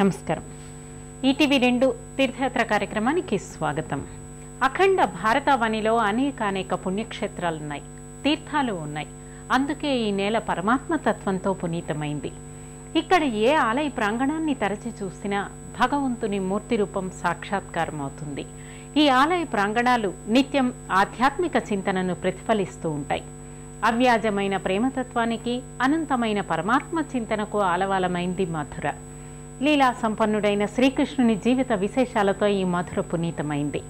నమస్కారం. ఈటీవీ రెండు తీర్థయాత్ర కార్యక్రమానికి స్వాగతం. అఖండ భారతావనిలో అనేక అనేక పుణ్యక్షేత్రాలున్నాయి. తీర్థాలు ఉన్నాయి. అందుకే ఈ నేల పరమాత్మ తత్వంతో పునీతమైంది. ఇక్కడ ఏ ఆలయ ప్రాంగణాన్ని తరచి చూసినా భగవంతుని మూర్తి రూపం సాక్షాత్కారం అవుతుంది ఈ ఆలయ ప్రాంగణాలు నిత్యం ఆధ్యాత్మిక చింతనను ప్రతిఫలిస్తూ ఉంటాయి. అవ్యాజమైన ప్రేమతత్వానికి అనంతమైన పరమాత్మ చింతనకు ఆలవాలమైంది మధుర. లీలా సంపన్నుడైన శ్రీకృష్ణుని జీవిత విశేషాలతో ఈ మధుర పునీతమైంది.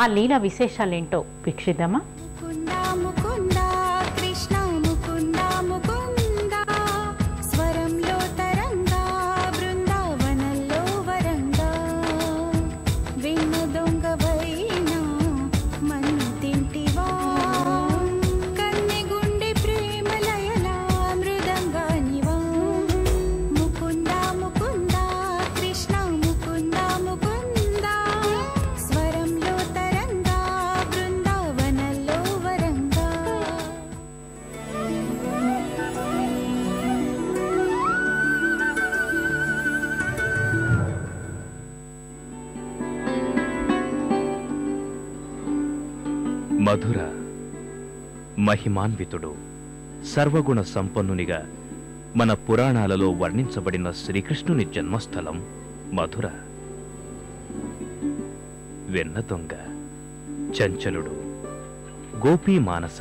ఆ లీలా విశేషాలేంటో వీక్షిద్దామా? మధుర మహిమాన్వితుడు సర్వగుణ సంపన్నునిగా మన పురాణాలలో వర్ణించబడిన శ్రీకృష్ణుని జన్మస్థలం మధుర. వెన్న దొంగ చంచలుడు గోపీ మానస